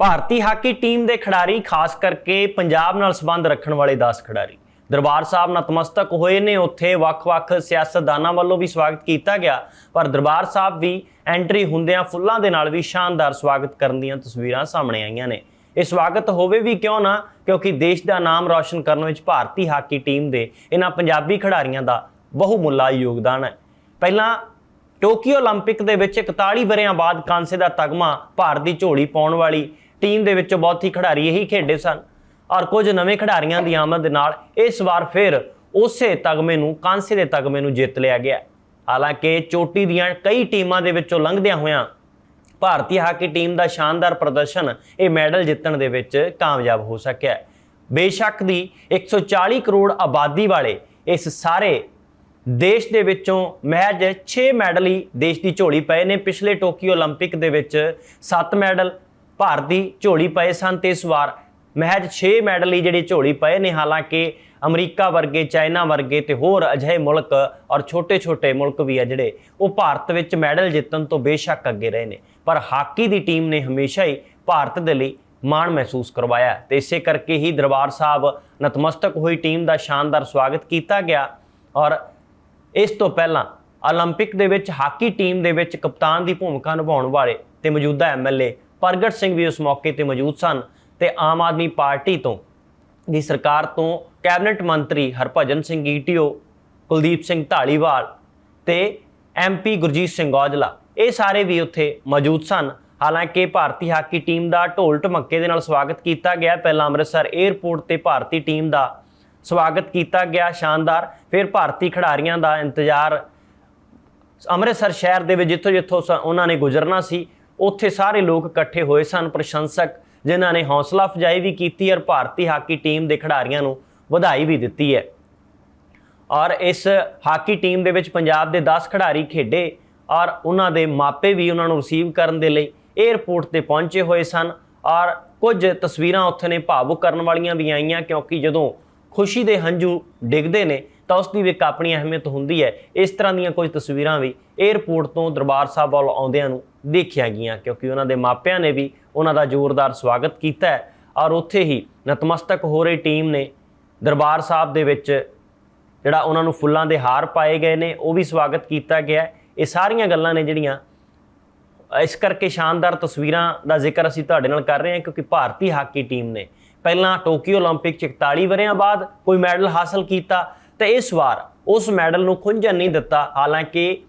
ਭਾਰਤੀ hockey team ਦੇ ਖਿਡਾਰੀ ਖਾਸ ਕਰਕੇ ਪੰਜਾਬ ਨਾਲ ਸੰਬੰਧ ਰੱਖਣ ਵਾਲੇ 10 ਖਿਡਾਰੀ ਦਰਬਾਰ ਸਾਹਿਬ ਨਤਮਸਤਕ ਹੋਏ ਨੇ ਉੱਥੇ ਵੱਖ-ਵੱਖ ਸਿਆਸਤਦਾਨਾਂ ਵੱਲੋਂ ਵੀ ਸਵਾਗਤ ਕੀਤਾ ਗਿਆ ਪਰ ਦਰਬਾਰ ਸਾਹਿਬ ਵੀ ਐਂਟਰੀ ਹੁੰਦਿਆਂ ਫੁੱਲਾਂ ਦੇ ਨਾਲ ਵੀ ਸ਼ਾਨਦਾਰ ਸਵਾਗਤ ਕਰਨ ਦੀਆਂ ਤਸਵੀਰਾਂ ਸਾਹਮਣੇ ਆਈਆਂ ਨੇ ਇਹ ਸਵਾਗਤ ਹੋਵੇ ਵੀ ਕਿਉਂ ਨਾ ਕਿਉਂਕਿ ਦੇਸ਼ ਦਾ ਨਾਮ ਰੌਸ਼ਨ ਕਰਨ ਵਿੱਚ ਭਾਰਤੀ ਹਾਕੀ ਟੀਮ ਦੇ ਇਹਨਾਂ ਪੰਜਾਬੀ ਖਿਡਾਰੀਆਂ ਦਾ ਬਹੁਮੁੱਲਾ ਯੋਗਦਾਨ ਹੈ ਪਹਿਲਾਂ ਟੋਕੀਓ 올림픽 ਦੇ ਵਿੱਚ 41 ਵਰਿਆਂ ਬਾਅਦ ਕਾਂਸੇ ਦਾ ਤਗਮਾ ਭਾਰਤ ਦੀ ਝੋਲੀ ਪਾਉਣ ਵਾਲੀ ਟੀਮ ਦੇ ਵਿੱਚੋਂ ਬਹੁਤ ਹੀ ਖਿਡਾਰੀ ਇਹੀ ਖੇਡੇ ਸਨ ਔਰ ਕੁਝ ਨਵੇਂ ਖਿਡਾਰੀਆਂ ਦੀ ਆਮਦ ਦੇ ਨਾਲ ਇਸ ਵਾਰ ਫਿਰ ਉਸੇ ਤਗਮੇ ਨੂੰ ਕਾਂਸੇ ਦੇ ਤਗਮੇ ਨੂੰ ਜਿੱਤ ਲਿਆ ਗਿਆ ਹਾਲਾਂਕਿ ਚੋਟੀ ਦੀਆਂ ਕਈ ਟੀਮਾਂ ਦੇ ਵਿੱਚੋਂ ਲੰਘਦਿਆਂ ਹੋਇਆਂ ਭਾਰਤੀ ਹਾਕੀ ਟੀਮ ਦਾ ਸ਼ਾਨਦਾਰ ਪ੍ਰਦਰਸ਼ਨ ਇਹ ਮੈਡਲ ਜਿੱਤਣ ਦੇ ਵਿੱਚ ਕਾਮਯਾਬ ਹੋ ਸਕਿਆ ਹੈ। ਬੇਸ਼ੱਕ ਦੀ 140 ਕਰੋੜ ਆਬਾਦੀ ਵਾਲੇ ਇਸ ਸਾਰੇ ਦੇਸ਼ ਦੇ ਵਿੱਚੋਂ ਮਹਿਜ 6 ਮੈਡਲ ਹੀ ਦੇਸ਼ ਦੀ ਝੋਲੀ ਪਏ ਨੇ ਪਿਛਲੇ ਟੋਕੀਓ 올림픽 ਦੇ ਵਿੱਚ 7 ਮੈਡਲ ਭਾਰਤ ਦੀ ਝੋਲੀ ਪਏ ਸਨ ਤੇ ਇਸ ਵਾਰ ਮਹਿਜ 6 ਮੈਡਲ ਹੀ ਜਿਹੜੇ ਝੋਲੀ ਪਏ ਨੇ ਹਾਲਾਂਕਿ ਅਮਰੀਕਾ ਵਰਗੇ ਚਾਈਨਾ ਵਰਗੇ ਤੇ ਹੋਰ ਅਜਿਹੇ ਮੁਲਕ ਔਰ ਛੋਟੇ-ਛੋਟੇ ਮੁਲਕ ਵੀ ਆ ਜਿਹੜੇ ਉਹ ਭਾਰਤ ਵਿੱਚ ਮੈਡਲ ਜਿੱਤਣ ਤੋਂ ਬੇਸ਼ੱਕ ਅੱਗੇ ਰਹੇ ਨੇ ਪਰ ਹਾਕੀ ਦੀ ਟੀਮ ਨੇ ਹਮੇਸ਼ਾ ਹੀ ਭਾਰਤ ਦੇ ਲਈ ਮਾਣ ਮਹਿਸੂਸ ਕਰਵਾਇਆ ਤੇ ਇਸੇ ਕਰਕੇ ਹੀ ਦਰਬਾਰ ਸਾਹਿਬ ਨਤਮਸਤਕ ਹੋਈ ਟੀਮ ਦਾ ਸ਼ਾਨਦਾਰ ਸਵਾਗਤ ਕੀਤਾ ਗਿਆ ਔਰ ਇਸ ਤੋਂ ਪਹਿਲਾਂ 올림픽 ਦੇ ਵਿੱਚ ਹਾਕੀ ਟੀਮ ਦੇ ਵਿੱਚ ਕਪਤਾਨ ਦੀ ਭੂਮਿਕਾ ਨਿਭਾਉਣ ਵਾਲੇ ਤੇ ਮੌਜੂਦਾ ਐਮਐਲਏ ਪ੍ਰਗਟ ਸਿੰਘ ਵੀ ਉਸ ਮੌਕੇ ਤੇ ਮੌਜੂਦ ਸਨ ਤੇ ਆਮ ਆਦਮੀ ਪਾਰਟੀ ਤੋਂ ਦੀ ਸਰਕਾਰ ਤੋਂ ਕੈਬਨਿਟ ਮੰਤਰੀ ਹਰਭਜਨ ਸਿੰਘ ਈਟੀਓ, ਕੁਲਦੀਪ ਸਿੰਘ ਢਾਲੀਵਾਲ ਤੇ ਐਮਪੀ ਗੁਰਜੀਤ ਸਿੰਘ ਔਜਲਾ ਇਹ ਸਾਰੇ ਵੀ ਉੱਥੇ ਮੌਜੂਦ ਸਨ। ਹਾਲਾਂਕਿ ਭਾਰਤੀ ਹਾਕੀ ਟੀਮ ਦਾ ਢੋਲ ਢਮੱਕੇ ਦੇ ਨਾਲ ਸਵਾਗਤ ਕੀਤਾ ਗਿਆ। ਪਹਿਲਾਂ ਅੰਮ੍ਰਿਤਸਰ 에ਅਰਪੋਰਟ ਤੇ ਭਾਰਤੀ ਟੀਮ ਦਾ ਸਵਾਗਤ ਕੀਤਾ ਗਿਆ ਸ਼ਾਨਦਾਰ। ਫਿਰ ਭਾਰਤੀ ਖਿਡਾਰੀਆਂ ਦਾ ਇੰਤਜ਼ਾਰ ਅੰਮ੍ਰਿਤਸਰ ਸ਼ਹਿਰ ਦੇ ਵਿੱਚ ਜਿੱਥੋਂ ਜਿੱਥੋਂ ਸ- ਉਹਨਾਂ ਨੇ ਗੁਜ਼ਰਨਾ ਸੀ। ਉੱਥੇ ਸਾਰੇ ਲੋਕ ਇਕੱਠੇ ਹੋਏ ਸਨ, ਪ੍ਰਸ਼ੰਸਕ, ਜਿਨ੍ਹਾਂ ਨੇ ਹੌਸਲਾ ਅਫਜ਼ਾਈ ਵੀ ਕੀਤੀ ਔਰ ਭਾਰਤੀ ਹਾਕੀ ਟੀਮ ਦੇ ਖਿਡਾਰੀਆਂ ਨੂੰ ਵਧਾਈ ਵੀ ਦਿੱਤੀ ਹੈ। ਔਰ ਇਸ ਹਾਕੀ ਟੀਮ ਦੇ ਵਿੱਚ ਪੰਜਾਬ ਦੇ 10 ਖਿਡਾਰੀ ਖੇਡੇ ਔਰ ਉਹਨਾਂ ਦੇ ਮਾਪੇ ਵੀ ਉਹਨਾਂ ਨੂੰ ਰਿਸੀਵ ਕਰਨ ਦੇ ਲਈ 에ਅਰਪੋਰਟ ਤੇ ਪਹੁੰਚੇ ਹੋਏ ਸਨ ਔਰ ਕੁਝ ਤਸਵੀਰਾਂ ਉੱਥੇ ਨੇ ਭਾਵੁਕ ਕਰਨ ਵਾਲੀਆਂ ਵੀ ਆਈਆਂ ਕਿਉਂਕਿ ਜਦੋਂ ਖੁਸ਼ੀ ਦੇ ਹੰਝੂ ਡਿੱਗਦੇ ਨੇ ਤਾਂ ਉਸ ਦੀ ਵੀ ਇੱਕ ਆਪਣੀ ਅਹਿਮੀਅਤ ਹੁੰਦੀ ਹੈ। ਇਸ ਤਰ੍ਹਾਂ ਦੀਆਂ ਕੁਝ ਤਸਵੀਰਾਂ ਵੀ 에어ਪੋਰਟ ਤੋਂ ਦਰਬਾਰ ਸਾਹਿਬ ਵੱਲ ਆਉਂਦਿਆਂ ਨੂੰ ਦੇਖੀਆਂ ਗਈਆਂ, ਕਿਉਂਕਿ ਉਹਨਾਂ ਦੇ ਮਾਪਿਆਂ ਨੇ ਵੀ ਉਹਨਾਂ ਦਾ ਜ਼ੋਰਦਾਰ ਸਵਾਗਤ ਕੀਤਾ ਹੈ। ਔਰ ਉੱਥੇ ਹੀ ਨਤਮਸਤਕ ਹੋ ਰਹੀ ਟੀਮ ਨੇ ਦਰਬਾਰ ਸਾਹਿਬ ਦੇ ਵਿੱਚ ਜਿਹੜਾ ਉਹਨਾਂ ਨੂੰ ਫੁੱਲਾਂ ਦੇ ਹਾਰ ਪਾਏ ਗਏ ਨੇ, ਉਹ ਵੀ ਸਵਾਗਤ ਕੀਤਾ ਗਿਆ ਇਹ ਸਾਰੀਆਂ ਗੱਲਾਂ ਨੇ ਜਿਹੜੀਆਂ ਇਸ ਕਰਕੇ ਸ਼ਾਨਦਾਰ ਤਸਵੀਰਾਂ ਦਾ ਜ਼ਿਕਰ ਅਸੀਂ ਤੁਹਾਡੇ ਨਾਲ ਕਰ ਰਹੇ ਹਾਂ, ਕਿਉਂਕਿ ਭਾਰਤੀ ਹਾਕੀ ਟੀਮ ਨੇ ਪਹਿਲਾਂ ਟੋਕੀਓ 올림픽 ਚ 41 ਵਰਿਆਂ ਬਾਅਦ ਕੋਈ ਮੈਡਲ ਹਾਸਲ ਕੀਤਾ ਤਾਂ ਇਸ ਵਾਰ ਉਸ ਮੈਡਲ ਨੂੰ ਖੁੰਝਣ ਨਹੀਂ ਦਿੱਤਾ। ਹਾਲਾਂਕਿ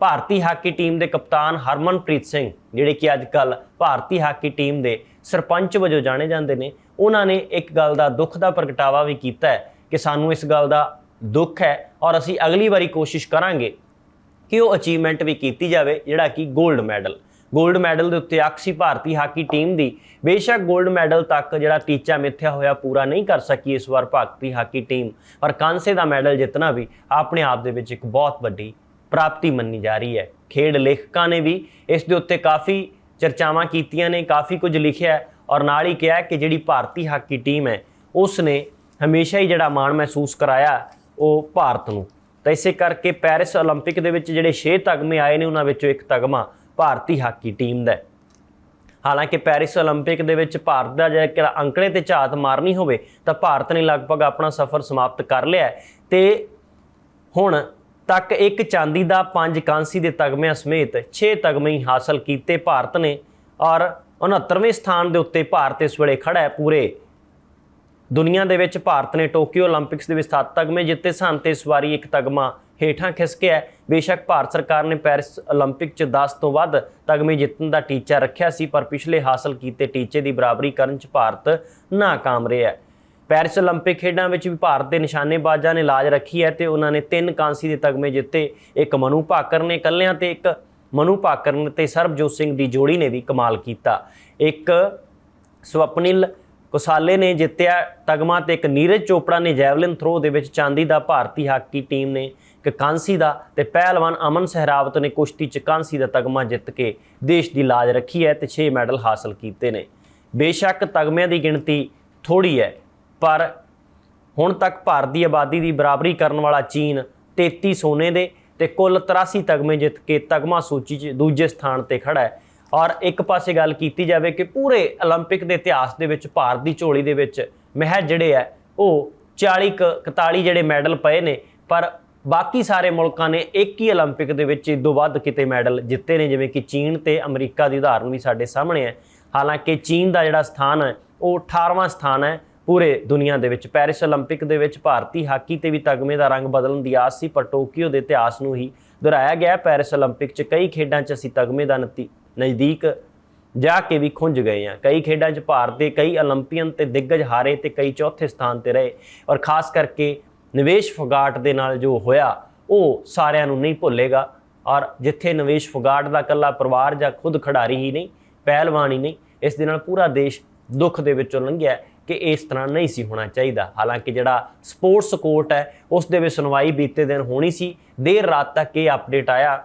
ਭਾਰਤੀ ਹਾਕੀ ਟੀਮ ਦੇ ਕਪਤਾਨ ਹਰਮਨਪ੍ਰੀਤ ਸਿੰਘ, ਜਿਹੜੇ ਕਿ ਅੱਜ ਕੱਲ ਭਾਰਤੀ ਹਾਕੀ ਟੀਮ ਦੇ ਸਰਪੰਚ ਵਜੋਂ ਜਾਣੇ ਜਾਂਦੇ ਨੇ, ਉਹਨਾਂ ਨੇ ਇੱਕ ਗੱਲ ਦਾ ਦੁੱਖ ਦਾ ਪ੍ਰਗਟਾਵਾ ਵੀ ਕੀਤਾ ਹੈ ਕਿ ਸਾਨੂੰ ਇਸ ਗੱਲ ਦਾ ਦੁੱਖ ਹੈ ਔਰ ਅਸੀਂ ਅਗਲੀ ਵਾਰੀ ਕੋਸ਼ਿਸ਼ ਕਰਾਂਗੇ ਕਿ ਉਹ ਅਚੀਵਮੈਂਟ ਵੀ ਕੀਤੀ ਜਾਵੇ, ਜਿਹੜਾ ਕਿ 골ਡ ਮੈਡਲ ਗੋਲਡ ਮੈਡਲ ਦੇ ਉੱਤੇ ਆਕਸੀ ਭਾਰਤੀ ਹਾਕੀ ਟੀਮ ਦੀ। ਬੇਸ਼ੱਕ ਗੋਲਡ ਮੈਡਲ ਤੱਕ ਜਿਹੜਾ ਟੀਚਾ ਮਿੱਥਿਆ ਹੋਇਆ ਪੂਰਾ ਨਹੀਂ ਕਰ ਸਕੀ ਇਸ ਵਾਰ ਭਾਰਤੀ ਹਾਕੀ ਟੀਮ। ਪਰ ਕਾਂਸੇ ਦਾ ਮੈਡਲ ਜਿੱਤਣਾ ਵੀ ਆਪਣੇ ਆਪ ਦੇ ਵਿੱਚ ਇੱਕ ਬਹੁਤ ਵੱਡੀ ਪ੍ਰਾਪਤੀ ਮੰਨੀ ਜਾ ਰਹੀ ਹੈ। ਖੇਡ ਲੇਖਕਾਂ ਨੇ ਵੀ ਇਸ ਦੇ ਉੱਤੇ ਕਾਫੀ ਚਰਚਾਵਾਂ ਕੀਤੀਆਂ ਨੇ, ਕਾਫੀ ਕੁਝ ਲਿਖਿਆ ਔਰ ਨਾਲ ਹੀ ਕਿਹਾ ਕਿ ਜਿਹੜੀ ਭਾਰਤੀ ਹਾਕੀ ਟੀਮ ਹੈ ਉਸ ਨੇ ਹਮੇਸ਼ਾ ਹੀ ਜਿਹੜਾ ਮਾਣ ਮਹਿਸੂਸ ਕਰਾਇਆ ਉਹ ਭਾਰਤ ਨੂੰ। ਤਾਂ ਇਸੇ ਕਰਕੇ ਪੈਰਿਸ 올림픽 ਦੇ ਵਿੱਚ ਜਿਹੜੇ 6 ਤਗਮੇ ਆਏ ਨੇ, ਉਹਨਾਂ ਵਿੱਚੋਂ ਇੱਕ ਤਗਮਾ ਭਾਰਤੀ ਹਾਕੀ ਟੀਮ ਦਾ ਹਾਲਾਂਕਿ ਪੈਰਿਸ 올림픽 ਦੇ ਵਿੱਚ ਭਾਰਤ ਦਾ ਜੇ ਅੰਕੜੇ ਤੇ ਝਾਤ ਮਾਰਨੀ ਹੋਵੇ, ਤਾਂ ਭਾਰਤ ਨੇ ਲਗਭਗ ਆਪਣਾ ਸਫ਼ਰ ਸਮਾਪਤ ਕਰ ਲਿਆ ਤੇ ਹੁਣ ਤੱਕ ਇੱਕ ਚਾਂਦੀ ਦਾ ਪੰਜ ਕਾਂਸੀ ਦੇ ਤਗਮਿਆਂ ਸਮੇਤ 6 ਤਗਮੇ ਹਾਸਲ ਕੀਤੇ ਭਾਰਤ ਨੇ, ਔਰ 69ਵੇਂ ਸਥਾਨ ਦੇ ਉੱਤੇ ਭਾਰਤ ਇਸ ਵੇਲੇ ਖੜਾ ਹੈ। ਪੂਰੇ ਦੁਨੀਆ ਦੇ ਵਿੱਚ ਭਾਰਤ ਨੇ ਟੋਕੀਓ 올림픽ਸ ਦੇ ਵਿੱਚ 7 ਤਗਮੇ ਜਿੱਤੇ ਸਨ, ਤੇ ਇਸ ਵਾਰੀ ਇੱਕ ਤਗਮਾ ਹੇਠਾਂ ਖਿਸਕਿਆ ਹੈ। ਬੇਸ਼ੱਕ ਭਾਰਤ ਸਰਕਾਰ ਨੇ ਪੈਰਿਸ 올림픽 'ਚ 10 ਤੋਂ ਵੱਧ ਤਗਮੇ ਜਿੱਤਣ ਦਾ ਟੀਚਾ ਰੱਖਿਆ ਸੀ ਪਰ ਪਿਛਲੇ ਹਾਸਲ ਕੀਤੇ ਟੀਚੇ ਦੀ ਬਰਾਬਰੀ ਕਰਨ 'ਚ ਭਾਰਤ ਨਾਕਾਮ ਰਿਹਾ ਹੈ ਪੈਰਿਸ 올림픽 ਖੇਡਾਂ ਵਿੱਚ ਵੀ ਭਾਰਤ ਦੇ ਨਿਸ਼ਾਨੇਬਾਜ਼ਾਂ ਨੇ ਲਾਜ ਰੱਖੀ ਹੈ ਤੇ ਉਹਨਾਂ ਨੇ ਤਿੰਨ ਕਾਂਸੀ ਦੇ ਤਗਮੇ ਜਿੱਤੇ ਇੱਕ ਮਨੂ ਭਾਕਰ ਨੇ ਇਕੱਲਿਆਂ ਤੇ ਇੱਕ ਮਨੂ ਭਾਕਰ ਨੇ ਤੇ ਸਰਬਜੋਤ ਸਿੰਘ ਦੀ ਜੋੜੀ ਨੇ ਵੀ ਕਮਾਲ ਕੀਤਾ ਇੱਕ ਸਵਪਨਿਲ ਕੁਸਾਲੇ ਨੇ ਜਿੱਤਿਆ। ਤਗਮਾ ਤੇ ਇੱਕ ਨੀਰਜ ਚੋਪੜਾ ਨੇ ਜੈਵਲਿਨ ਥਰੋ ਦੇ ਵਿੱਚ ਚਾਂਦੀ ਦਾ ਭਾਰਤੀ ਹਾਕੀ ਟੀਮ ਨੇ ਇੱਕ ਕਾਂਸੀ ਦਾ ਤੇ ਪਹਿਲਵਾਨ ਅਮਨ ਸਹਿਰਾਵਤ ਨੇ ਕੁਸ਼ਤੀ ਚ ਕਾਂਸੀ ਦਾ ਤਗਮਾ ਜਿੱਤ ਕੇ ਦੇਸ਼ ਦੀ ਲਾਜ ਰੱਖੀ ਹੈ ਤੇ 6 ਮੈਡਲ ਹਾਸਲ ਕੀਤੇ ਨੇ। ਬੇਸ਼ੱਕ ਤਗਮਿਆਂ ਦੀ ਗਿਣਤੀ ਥੋੜੀ ਹੈ, ਪਰ ਹੁਣ ਤੱਕ ਭਾਰਤ ਦੀ ਆਬਾਦੀ ਦੀ ਬਰਾਬਰੀ ਕਰਨ ਵਾਲਾ ਚੀਨ 33 ਸੋਨੇ ਦੇ ਤੇ ਕੁੱਲ 83 ਤਗਮੇ ਜਿੱਤ ਕੇ ਤਗਮਾ ਸੂਚੀ 'ਚ ਦੂਜੇ ਸਥਾਨ ਤੇ ਖੜਾ ਹੈ। ਔਰ ਇੱਕ ਪਾਸੇ ਗੱਲ ਕੀਤੀ ਜਾਵੇ ਕਿ ਪੂਰੇ 올림픽 ਦੇ ਇਤਿਹਾਸ ਦੇ ਵਿੱਚ ਭਾਰਤ ਦੀ ਝੋਲੀ ਦੇ ਵਿੱਚ ਮਹਿਜ ਜਿਹੜੇ ਆ ਉਹ 40 ਕੁ 41 ਜਿਹੜੇ ਮੈਡਲ ਪਏ ਨੇ ਪਰ ਬਾਕੀ ਸਾਰੇ ਮੁਲਕਾਂ ਨੇ ਇੱਕ ਹੀ 올림픽 ਦੇ ਵਿੱਚ ਇਦੋਂ ਵੱਧ ਕਿਤੇ ਮੈਡਲ ਜਿੱਤੇ ਨੇ ਜਿਵੇਂ ਕਿ ਚੀਨ ਤੇ ਅਮਰੀਕਾ ਦੀ ਉਦਾਹਰਨ ਵੀ ਸਾਡੇ ਸਾਹਮਣੇ ਹੈ ਹਾਲਾਂਕਿ ਚੀਨ ਦਾ ਜਿਹੜਾ ਸਥਾਨ ਹੈ ਉਹ 18ਵਾਂ ਸਥਾਨ ਹੈ ਪੂਰੇ ਦੁਨੀਆ ਦੇ ਵਿੱਚ ਪੈਰਿਸ 올림픽 ਦੇ ਵਿੱਚ ਭਾਰਤੀ ਹਾਕੀ ਤੇ ਵੀ ਤਗਮੇ ਦਾ ਰੰਗ ਬਦਲਣ ਦੀ ਆਸ ਸੀ ਪਰ ਟੋਕੀਓ ਦੇ ਇਤਿਹਾਸ ਨੂੰ ਹੀ ਦੁਹਰਾਇਆ ਗਿਆ ਪੈਰਿਸ 올림픽 'ਚ ਕਈ ਖੇਡਾਂ 'ਚ ਅਸੀਂ ਤਗਮੇ ਦਾ ਨਤੀ ਨਜ਼ਦੀਕ ਜਾ ਕੇ ਵੀ ਖੁੰਝ ਗਏ ਆ। ਕਈ ਖੇਡਾਂ 'ਚ ਭਾਰਤ ਦੇ ਕਈ 올림픽ਨ ਤੇ ਦਿੱਗਜ ਹਾਰੇ ਤੇ ਕਈ ਚੌਥੇ ਸਥਾਨ ਤੇ ਰਹੇ। ਔਰ ਖਾਸ ਕਰਕੇ ਨਿਵੇਸ਼ ਫਗਾਟ ਦੇ ਨਾਲ ਜੋ ਹੋਇਆ, ਉਹ ਸਾਰਿਆਂ ਨੂੰ ਨਹੀਂ ਭੁੱਲੇਗਾ। ਔਰ ਜਿੱਥੇ ਨਿਵੇਸ਼ ਫਗਾਟ ਦਾ ਕੱਲਾ ਪਰਿਵਾਰ ਜਾਂ ਖੁਦ ਖਿਡਾਰੀ ਹੀ ਨਹੀਂ, ਪਹਿਲਵਾਨ ਹੀ ਨਹੀਂ, ਇਸ ਦੇ ਨਾਲ ਪੂਰਾ ਦੇਸ਼ ਦੁੱਖ ਦੇ ਵਿੱਚੋਂ ਲੰਘਿਆ ਕਿ ਇਸ ਤਰ੍ਹਾਂ ਨਹੀਂ ਸੀ ਹੋਣਾ ਚਾਹੀਦਾ। ਹਾਲਾਂਕਿ ਜਿਹੜਾ ਸਪੋਰਟਸ ਕੋਰਟ ਹੈ, ਉਸ ਦੇ ਵਿੱਚ ਸੁਣਵਾਈ ਬੀਤੇ ਦਿਨ ਹੋਣੀ ਸੀ। ਦੇਰ ਰਾਤ ਤੱਕ ਇਹ ਅਪਡੇਟ ਆਇਆ।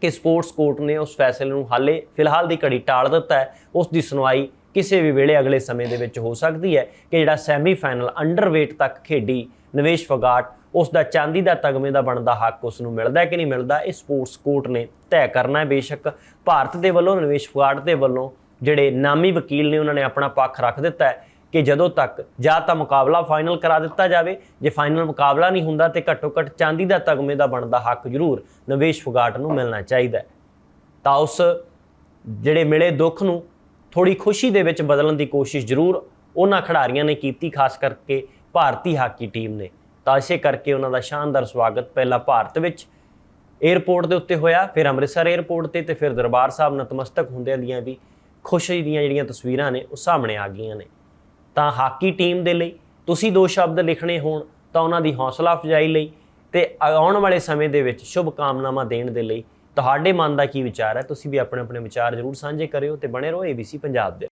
ਕਿ ਸਪੋਰਟਸ ਕੋਰਟ ਨੇ ਉਸ ਫੈਸਲੇ ਨੂੰ ਹਾਲੇ ਫਿਲਹਾਲ ਦੀ ਘੜੀ ਟਾਲ ਦਿੱਤਾ ਹੈ। ਉਸ ਦੀ ਸੁਣਵਾਈ ਕਿਸੇ ਵੀ ਵੇਲੇ ਅਗਲੇ ਸਮੇਂ ਦੇ ਵਿੱਚ ਹੋ ਸਕਦੀ ਹੈ ਕਿ ਜਿਹੜਾ ਸੈਮੀਫਾਈਨਲ ਅੰਡਰਵੇਟ ਤੱਕ ਖੇਡੀ ਨਿਵੇਸ਼ ਫਗਾਟ, ਉਸ ਦਾ ਚਾਂਦੀ ਦਾ ਤਗਮੇ ਦਾ ਬਣਦਾ ਹੱਕ ਉਸ ਨੂੰ ਮਿਲਦਾ ਕਿ ਨਹੀਂ ਮਿਲਦਾ, ਇਹ ਸਪੋਰਟਸ ਕੋਰਟ ਨੇ ਤੈਅ ਕਰਨਾ ਹੈ ਬੇਸ਼ੱਕ। ਭਾਰਤ ਦੇ ਵੱਲੋਂ, ਨਿਵੇਸ਼ ਫਗਾਟ ਦੇ ਵੱਲੋਂ ਜਿਹੜੇ ਨਾਮੀ ਵਕੀਲ ਨੇ, ਉਹਨਾਂ ਨੇ ਆਪਣਾ ਪੱਖ ਰੱਖ ਦਿੱਤਾ ਹੈ। ਕਿ ਜਦੋਂ ਤੱਕ ਜਾਂ ਤਾਂ ਮੁਕਾਬਲਾ ਫਾਈਨਲ ਕਰਾ ਦਿੱਤਾ ਜਾਵੇ, ਜੇ ਫਾਈਨਲ ਮੁਕਾਬਲਾ ਨਹੀਂ ਹੁੰਦਾ ਤੇ ਘੱਟੋ ਘੱਟ ਚਾਂਦੀ ਦਾ ਤਗਮੇ ਦਾ ਬਣਦਾ ਹੱਕ ਜ਼ਰੂਰ ਨਿਵੇਸ਼ ਫੁਗਾਟ ਨੂੰ ਮਿਲਣਾ ਚਾਹੀਦਾ ਤਾਂ ਉਸ ਜਿਹੜੇ ਮਿਲੇ ਦੁੱਖ ਨੂੰ ਥੋੜੀ ਖੁਸ਼ੀ ਦੇ ਵਿੱਚ ਬਦਲਣ ਦੀ ਕੋਸ਼ਿਸ਼ ਜ਼ਰੂਰ ਉਹਨਾਂ ਖਿਡਾਰੀਆਂ ਨੇ ਕੀਤੀ, ਖਾਸ ਕਰਕੇ ਭਾਰਤੀ ਹਾਕੀ ਟੀਮ ਨੇ। ਤਾਂ ਇਸੇ ਕਰਕੇ ਉਹਨਾਂ ਦਾ ਸ਼ਾਨਦਾਰ ਸਵਾਗਤ ਪਹਿਲਾਂ ਭਾਰਤ ਵਿੱਚ 에ਅਰਪੋਰਟ ਦੇ ਉੱਤੇ ਹੋਇਆ, ਫਿਰ ਅੰਮ੍ਰਿਤਸਰ 에ਅਰਪੋਰਟ ਤੇ ਤੇ ਫਿਰ ਦਰਬਾਰ ਸਾਹਿਬ ਨਤਮਸਤਕ ਹੁੰਦਿਆਂ ਦੀਆਂ ਵੀ ਖੁਸ਼ੀ ਦੀਆਂ ਜਿਹੜੀਆਂ ਤਸਵੀਰਾਂ ਨੇ ਉਹ ਸਾਹਮਣੇ ਆ ਗਈਆਂ ਨੇ। ਤਾਂ ਹਾਕੀ ਟੀਮ ਦੇ ਲਈ, ਤੁਸੀਂ ਦੋ ਸ਼ਬਦ ਲਿਖਣੇ ਹੋਣ ਤਾਂ ਉਹਨਾਂ ਦੀ ਹੌਸਲਾ ਅਫਜ਼ਾਈ ਲਈ ਤੇ ਆਉਣ ਵਾਲੇ ਸਮੇਂ ਦੇ ਵਿੱਚ ਸ਼ੁਭ ਕਾਮਨਾਵਾਂ ਦੇਣ ਦੇ ਲਈ, ਤੁਹਾਡੇ ਮਨ ਦਾ ਕੀ ਵਿਚਾਰ ਹੈ? ਤੁਸੀਂ ਵੀ ਆਪਣੇ ਆਪਣੇ ਵਿਚਾਰ ਜ਼ਰੂਰ ਸਾਂਝੇ ਕਰਿਓ ਤੇ ਬਣੇ ਰਹੋ ABC ਪੰਜਾਬ ਦੇ